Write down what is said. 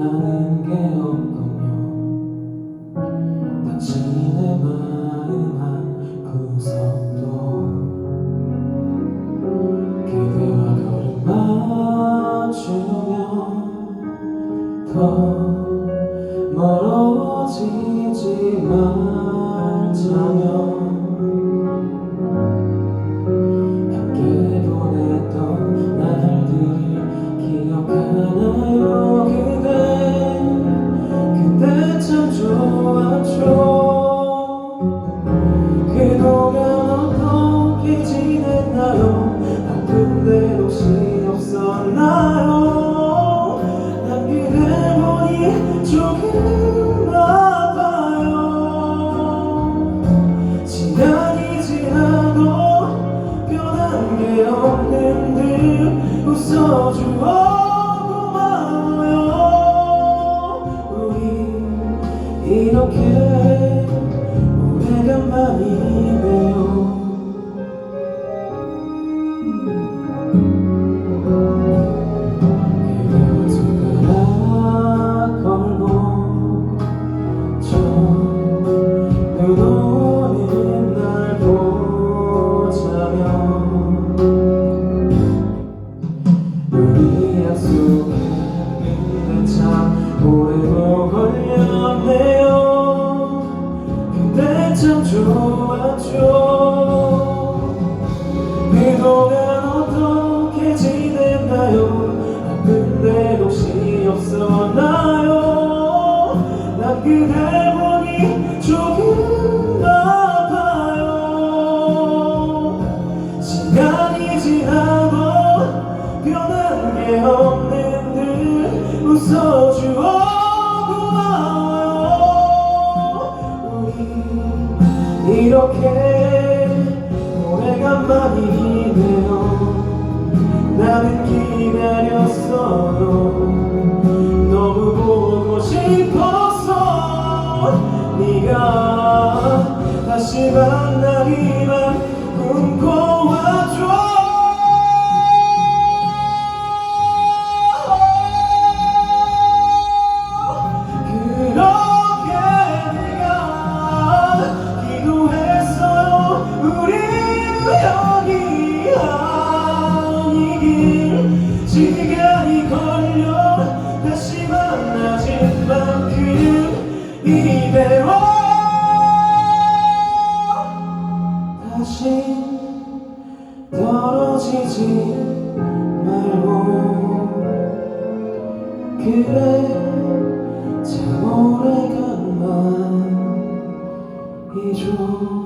아는 게 없군요. 다친 내 마음 한 구석도. 그대와 걸음 맞추며 더 기억하나요? 그대 그때 참 좋았죠. 그동안 어떻게 지냈나요? 아픈 데도 혹시 없었나요? 난 그댈 보니 조금 아파요. 시간이 지나도 변한 게 없는 듯 웃어주어 이렇게 오래간만이네요 이렇게 오래간만이네요. 나는 기다렸어요 너무 보고 싶었어 네가 다시 만나기만 꿈꿔 떨어지지 말고. 그래 참 오래간만이죠